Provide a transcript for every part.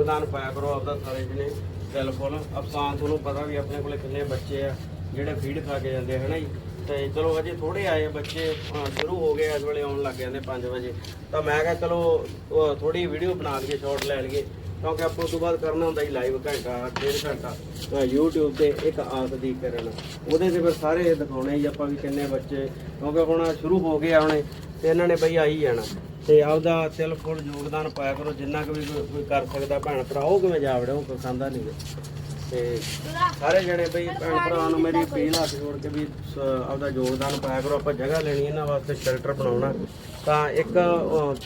ਯੋਗਦਾਨ ਪਾਇਆ ਕਰੋ ਆਪਦਾ ਸਾਰੇ ਜਣੇ ਦਿਲ ਖੋਲ ਆਪਾਂ ਤੁਹਾਨੂੰ ਪਤਾ ਵੀ ਆਪਣੇ ਕੋਲੇ ਕਿੰਨੇ ਬੱਚੇ ਆ, ਜਿਹੜੇ ਫੀਡ ਖਾ ਕੇ ਜਾਂਦੇ ਆ, ਹਨਾ ਜੀ? ਤੇ ਚਲੋ ਅਜੇ ਥੋੜੇ ਆਏ ਬੱਚੇ ਸ਼ੁਰੂ ਹੋ ਗਏ ਇਸ ਵੇਲੇ ਆਉਣ ਲੱਗ ਜਾਂਦੇ 5 ਵਜੇ। ਤਾਂ ਮੈਂ ਕਿਹਾ ਚਲੋ ਥੋੜੀ ਵੀਡੀਓ ਬਣਾ ਲਈਏ ਸ਼ਾਰਟ ਲੈ ਲਈਏ, ਕਿਉਂਕਿ ਆਪਾਂ ਉਸ ਤੋਂ ਬਾਅਦ ਕਰਨਾ ਹੁੰਦਾ ਜੀ ਲਾਈਵ ਘੰਟਾ, ਡੇਢ ਘੰਟਾ। ਅਹ YouTube ਤੇ ਇੱਕ ਆਸ ਦੀ ਕਰਨ। ਉਹਦੇ ਤੇ ਫਿਰ ਸਾਰੇ ਦਿਖਾਉਣੇ ਜੀ ਆਪਾਂ ਵੀ ਕਿੰਨੇ ਬੱਚੇ, ਕਿਉਂਕਿ ਹੁਣ ਸ਼ੁਰੂ ਹੋ ਗਏ ਆ ਹੁਣੇ, ਤੇ ਇਹਨਾਂ ਨੇ ਬਈ ਆਈ ਜਾਣਾ। ਤੇ ਆਪਦਾ ਤਿਲ ਫੁੱਲ ਯੋਗਦਾਨ ਪਾਇਆ ਕਰੋ ਜਿੰਨਾ ਕੁ ਵੀ ਕੋਈ ਕੋਈ ਕਰ ਸਕਦਾ ਭੈਣ ਭਰਾ ਉਹ ਕਿਵੇਂ ਜਾ ਵੜਿਓ ਕੋਈ ਖਾਂਦਾ ਨਹੀਂ। ਤੇ ਸਾਰੇ ਜਣੇ ਬਈ ਭੈਣ ਭਰਾ ਨੂੰ ਮੇਰੀ ਅਪੀਲ ਹੱਥ ਜੋੜ ਕੇ ਵੀ ਸ- ਆਪਦਾ ਯੋਗਦਾਨ ਪਾਇਆ ਕਰੋ ਆਪਾਂ ਜਗ੍ਹਾ ਲੈਣੀ ਇਹਨਾਂ ਵਾਸਤੇ ਸ਼ੈਲਟਰ ਬਣਾਉਣਾ। ਤਾਂ ਇੱਕ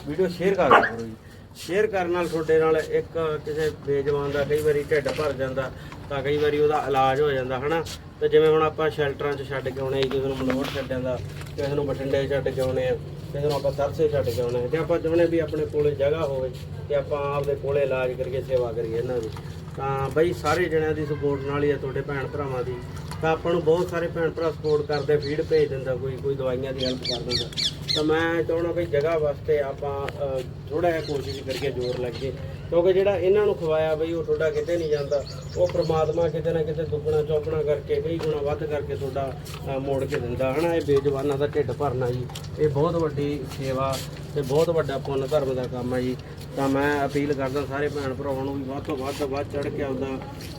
ਵੀਡੀਓ ਸ਼ੇਅਰ ਕਰ ਦਿਆ ਕਰੋ ਜੀ ਸ਼ੇਅਰ ਕਰਨ ਨਾਲ ਤੁਹਾਡੇ ਨਾਲ ਇੱਕ ਕਿਸੇ ਬੇਜਵਾਨ ਦਾ ਕਈ ਵਾਰੀ ਢਿੱਡ ਭਰ ਜਾਂਦਾ ਤਾਂ ਕਈ ਵਾਰੀ ਉਹਦਾ ਇਲਾਜ ਹੋ ਜਾਂਦਾ, ਹਨਾ? ਤੇ ਜਿਵੇਂ ਹੁਣ ਆਪਾਂ ਸ਼ੈਲਟਰਾਂ 'ਚ ਛੱਡ ਕੇ ਆਉਣੇ, ਕਿਸੇ ਨੂੰ ਮਲੋਟ ਛੱਡ ਜਾਂਦਾ ਕਿਸੇ ਨੂੰ ਬਠਿੰਡੇ ਛੱਡ ਕੇ ਆਉਣੇ ਆ ਕਿਸੇ ਨੂੰ ਆਪਾਂ ਤਰਸੇ ਛੱਡ ਕੇ ਆਉਣੇ ਆ ਤੇ ਆਪਾਂ ਜਿਵੇਂ ਵੀ ਆਪਣੇ ਕੋਲੇ ਜਗ੍ਹਾ ਹੋਵੇ ਤੇ ਆਪਾਂ ਆਪਦੇ ਕੋਲੇ ਇਲਾਜ ਕਰੀਏ, ਸੇਵਾ ਕਰੀਏ ਇਹਨਾਂ ਦੀ, ਤਾਂ ਬਈ ਸਾਰੇ ਜਣਿਆਂ ਦੀ ਸਪੋਰਟ ਨਾਲ ਹੀ ਆ ਤੁਹਾਡੇ ਭੈਣ ਭਰਾਵਾਂ ਦੀ, ਤਾਂ ਆਪਾਂ ਨੂੰ ਬਹੁਤ ਸਾਰੇ ਭੈਣ ਭਰਾ ਸਪੋਰਟ ਕਰਦੇ ਫੀਡ ਭੇਜ ਦਿੰਦਾ, ਕੋਈ ਕੋਈ ਦਵਾਈਆਂ ਦੀ ਹੈਲਪ ਕਰ ਦਿੰਦਾ। ਤਾਂ ਮੈਂ ਚਾਹਣਾ ਵੀ ਜਗ੍ਹਾ ਵਾਸਤੇ ਆਪਾਂ ਥੋੜਾ ਜਿਹਾ ਕੋਸ਼ਿਸ਼ ਕਰਕੇ ਜ਼ੋਰ ਲੱਗੇ ਕਿਉਂਕਿ ਜਿਹੜਾ ਇਹਨਾਂ ਨੂੰ ਖਵਾਇਆ ਬਈ, ਉਹ ਤੁਹਾਡਾ ਕਿਤੇ ਨਹੀਂ ਜਾਂਦਾ। ਉਹ ਪ੍ਰਮਾਤਮਾ ਕਿਤੇ ਨਾ ਕਿਤੇ ਦੁੱਗਣਾ ਚੌਗਣਾ ਕਰਕੇ ਕਈ ਗੁਣਾ ਵੱਧ ਕਰਕੇ ਤੁਹਾਡਾ ਮੋੜ ਕੇ ਦਿੰਦਾ। ਹਨਾ, ਇਹ ਬੇਜਵਾਨਾਂ ਦਾ ਢਿੱਡ ਭਰਨਾ ਜੀ। ਇਹ ਬਹੁਤ ਵੱਡੀ ਸੇਵਾ ਤੇ ਬਹੁਤ ਵੱਡਾ ਪੁੰਨ ਧਰਮ ਦਾ ਕੰਮ ਹੈ ਜੀ। ਤਾਂ ਮੈਂ ਅਪੀਲ ਕਰਦਾ ਸਾਰੇ ਭੈਣ ਭਰਾਵਾਂ ਨੂੰ ਵੀ ਵੱਧ ਤੋਂ ਵੱਧ ਵੱਧ ਚੜ ਕੇ ਆਪਦਾ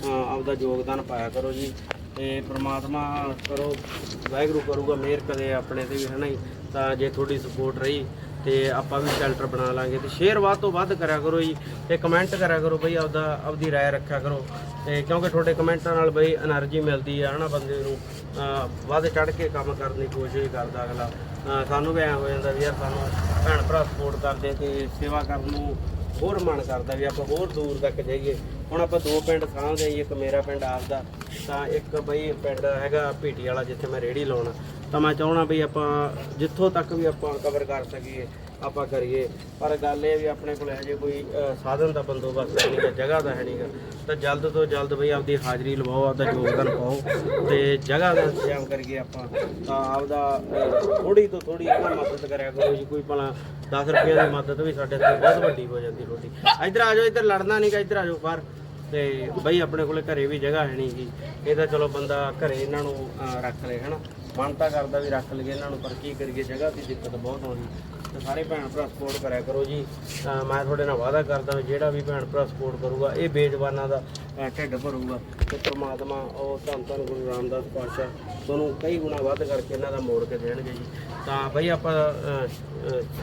ਆਪਦਾ ਯੋਗਦਾਨ ਪਾਇਆ ਕਰੋ ਜੀ। ਤੇ ਪ੍ਰਮਾਤਮਾ ਕਰੋ, ਵਾਹਿਗੁਰੂ ਕਰੂਗਾ, ਮਿਹਰ ਕਦੇ ਆਪਣੇ ਤੇ ਵੀ ਹੈ ਹਨਾ ਤਾਂ ਜੇ ਤੁਹਾਡੀ ਸਪੋਰਟ ਰਹੀ ਤੇ ਆਪਾਂ ਵੀ ਸ਼ੈਲਟਰ ਬਣਾ ਲਾਂਗੇ। ਤੇ ਸ਼ੇਅਰ ਵੱਧ ਤੋਂ ਵੱਧ ਕਰਿਆ ਕਰੋ ਜੀ ਤੇ ਕਮੈਂਟ ਕਰਿਆ ਕਰੋ ਬਈ, ਆਪਦਾ, ਆਪਦੀ رائے ਰੱਖਿਆ ਕਰੋ। ਤੇ ਕਿਉਂਕਿ ਤੁਹਾਡੇ ਕਮੈਂਟਾਂ ਨਾਲ ਬਈ એનર્ਜੀ ਮਿਲਦੀ ਆ, ਹਨਾ, ਬੰਦੇ ਨੂੰ। ਵੱਧ ਚੜ ਕੇ ਕੰਮ ਕਰਨ ਦੀ ਕੋਸ਼ਿਸ਼ ਕਰਦਾ ਅਗਲਾ। ਸਾਨੂੰ ਵੀ ਐ ਹੋ ਜਾਂਦਾ ਵੀ ਯਾਰ, ਸਾਨੂੰ ਭੈਣ ਭਰਾ ਸਪੋਰਟ ਕਰਦੇ ਤੇ ਸੇਵਾ ਕਰਨ ਨੂੰ ਹੋਰ ਮਨ ਕਰਦਾ ਵੀ ਆਪਾਂ ਹੋਰ ਦੂਰ ਤੱਕ ਜਾਈਏ। ਹੁਣ ਆਪਾਂ ਦੋ ਪਿੰਡ ਸਾਂਭਦੇ ਜੀ ਇੱਕ ਮੇਰਾ ਪਿੰਡ ਆਪਦਾ, ਤਾਂ ਇੱਕ ਬਈ ਪਿੰਡ ਹੈਗਾ ਭੀਟੀ ਵਾਲਾ ਜਿੱਥੇ ਮੈਂ ਰੇੜੀ ਲਾਉਣਾ। ਤਾਂ ਮੈਂ ਚਾਹਣਾ ਵੀ ਆਪਾਂ ਜਿੱਥੋਂ ਤੱਕ ਵੀ ਆਪਾਂ ਕਵਰ ਕਰ ਸਕੀਏ। ਆਪਾਂ ਕਰੀਏ। ਪਰ ਗੱਲ ਇਹ ਵੀ ਆਪਣੇ ਕੋਲ ਹਜੇ ਕੋਈ ਸਾਧਨ ਦਾ ਬੰਦੋਬਸਤ ਹੈ ਨਹੀਂਗਾ ਜਗ੍ਹਾ ਦਾ ਹੈ ਨਹੀਂਗਾ ਤਾਂ ਜਲਦ ਤੋਂ ਜਲਦ ਬਈ ਆਪਦੀ ਹਾਜ਼ਰੀ ਲਵਾਓ ਆਪਦਾ ਯੋਗਦਾਨ ਪਾਓ ਤੇ ਜਗ੍ਹਾ ਦਾ ਇੰਤਜ਼ਾਮ ਕਰੀਏ ਆਪਾਂ। ਤਾਂ ਆਪਦਾ ਥੋੜੀ ਤੋਂ ਥੋੜੀ ਇਹਨਾਂ ਮਦਦ ਕਰਿਆ ਕਰੋ ਜੀ। ਕੋਈ ਭਲਾ 10 ਰੁਪਏ ਦੀ ਮਦਦ ਵੀ ਸਾਡੇ ਤੋਂ ਬਹੁਤ ਵੱਡੀ ਹੋ ਜਾਂਦੀ ਤੁਹਾਡੀ। ਇੱਧਰ ਆ ਜਾਓ ਇੱਧਰ ਲੜਨਾ ਨਹੀਂਗਾ ਇੱਧਰ ਆ ਜਾਓ ਬਾਹਰ। ਤੇ ਬਈ ਆਪਣੇ ਕੋਲੇ ਘਰੇ ਵੀ ਜਗ੍ਹਾ ਹੈ ਨਹੀਂ ਜੀ ਇਹ ਤਾਂ ਚਲੋ ਬੰਦਾ ਘਰੇ ਇਹਨਾਂ ਨੂੰ ਅਹ, ਰੱਖ ਲੇ ਹਨਾ। ਮਨ ਤਾਂ ਕਰਦਾ ਵੀ ਰੱਖ ਲਈਏ ਇਹਨਾਂ ਨੂੰ, ਪਰ ਕੀ ਕਰੀਏ? ਜਗ੍ਹਾ ਦੀ ਦਿੱਕਤ ਬਹੁਤ ਆਉਂਦੀ ਤੇ ਸਾਰੇ ਭੈਣ ਭਰਾ ਸਪੋਰਟ ਕਰਿਆ ਕਰੋ ਜੀ। ਮੈਂ ਤੁਹਾਡੇ ਨਾਲ ਵਾਅਦਾ ਕਰਦਾ ਵੀ ਜਿਹੜਾ ਵੀ ਭੈਣ ਭਰਾ ਸਪੋਰਟ ਕਰੂਗਾ, ਇਹ ਬੇਜਵਾਨਾਂ ਦਾ ਢਿੱਡ ਭਰੂਗਾ। ਤੇ ਪ੍ਰਮਾਤਮਾ ਉਹ ਧੰਨ ਧੰਨ ਗੁਰੂ ਰਾਮਦਾਸ ਪਾਤਸ਼ਾਹ ਤੁਹਾਨੂੰ ਕਈ ਗੁਣਾ ਵੱਧ ਕਰਕੇ ਇਹਨਾਂ ਦਾ ਮੋੜ ਕੇ ਦੇਣਗੇ ਜੀ। ਤਾਂ ਬਈ ਆਪਾਂ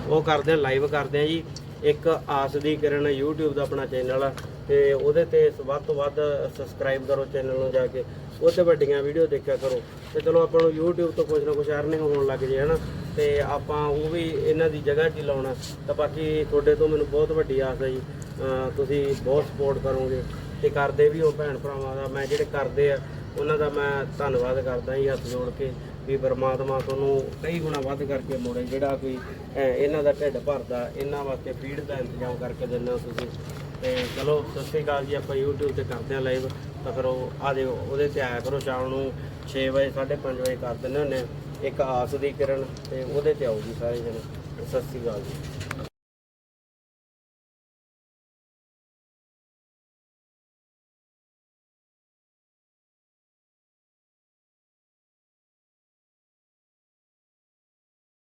ਉਹ ਕਰਦੇ ਆ ਲਾਈਵ ਕਰਦੇ ਆ ਜੀ। ਇੱਕ ਆਸ ਦੀ ਕਿਰਨ YouTube ਦਾ ਆਪਣਾ ਚੈਨਲ ਆ, ਤੇ ਉਹਦੇ ਤੇ ਵੱਧ ਤੋਂ ਵੱਧ ਸਬਸਕ੍ਰਾਈਬ ਕਰੋ ਚੈਨਲ ਨੂੰ ਜਾ ਕੇ, ਉੱਥੇ ਵੱਡੀਆਂ ਵੀਡੀਓ ਦੇਖਿਆ ਕਰੋ। ਤੇ ਚਲੋ ਆਪਾਂ ਨੂੰ YouTube ਤੋਂ ਕੁਝ ਨਾ ਕੁਝ ਅਰਨਿੰਗ ਹੋਣ ਲੱਗ ਜੇ, ਹਨਾ? ਤੇ ਆਪਾਂ ਉਹ ਵੀ ਇਹਨਾਂ ਦੀ ਜਗ੍ਹਾ 'ਚ ਹੀ ਲਾਉਣਾ। ਤਾਂ ਬਾਕੀ ਤੁਹਾਡੇ ਤੋਂ ਮੈਨੂੰ ਬਹੁਤ ਵੱਡੀ ਆਸ ਹੈ ਜੀ। ਤੁਸੀਂ ਬਹੁਤ ਸਪੋਰਟ ਕਰੋਗੇ। ਤੇ ਕਰਦੇ ਵੀ ਹੋ ਭੈਣ ਭਰਾਵਾਂ ਦਾ, ਮੈਂ ਜਿਹੜੇ ਕਰਦੇ ਆ, ਉਹਨਾਂ ਦਾ ਮੈਂ ਧੰਨਵਾਦ ਕਰਦਾ ਜੀ ਹੱਥ ਜੋੜ ਕੇ। ਵੀ ਪਰਮਾਤਮਾ ਤੁਹਾਨੂੰ ਕਈ ਗੁਣਾ ਵੱਧ ਕਰਕੇ ਮੋੜੇ, ਜਿਹੜਾ ਕੋਈ ਇਹਨਾਂ ਦਾ ਢਿੱਡ ਭਰਦਾ, ਇਹਨਾਂ ਵਾਸਤੇ ਫੀਡ ਦਾ ਇੰਤਜ਼ਾਮ ਕਰਕੇ ਦਿੰਦੇ ਹੋ ਤੁਸੀਂ। ਤੇ ਚਲੋ, ਸਤਿ ਸ਼੍ਰੀ ਅਕਾਲ ਜੀ, ਆਪਾਂ YouTube ਤੇ ਕਰਦੇ ਆ ਲਾਈਵ ਤਾਂ ਫਿਰ ਉਹ, ਆ ਜਿਓ ਉਹਦੇ ਤੇ ਆਇਆ ਕਰੋ ਸ਼ਾਮ ਨੂੰ 6 ਵਜੇ 5:30 ਵਜੇ ਕਰ ਦਿੰਦੇ ਹੁੰਦੇ ਆ। ਇੱਕ ਆਸ ਦੀ ਕਿਰਨ, ਤੇ ਉਹਦੇ ਤੇ ਆਓ ਜੀ ਸਾਰੇ ਜਣੇ। ਸਤਿ ਸ਼੍ਰੀ ਅਕਾਲ ਜੀ।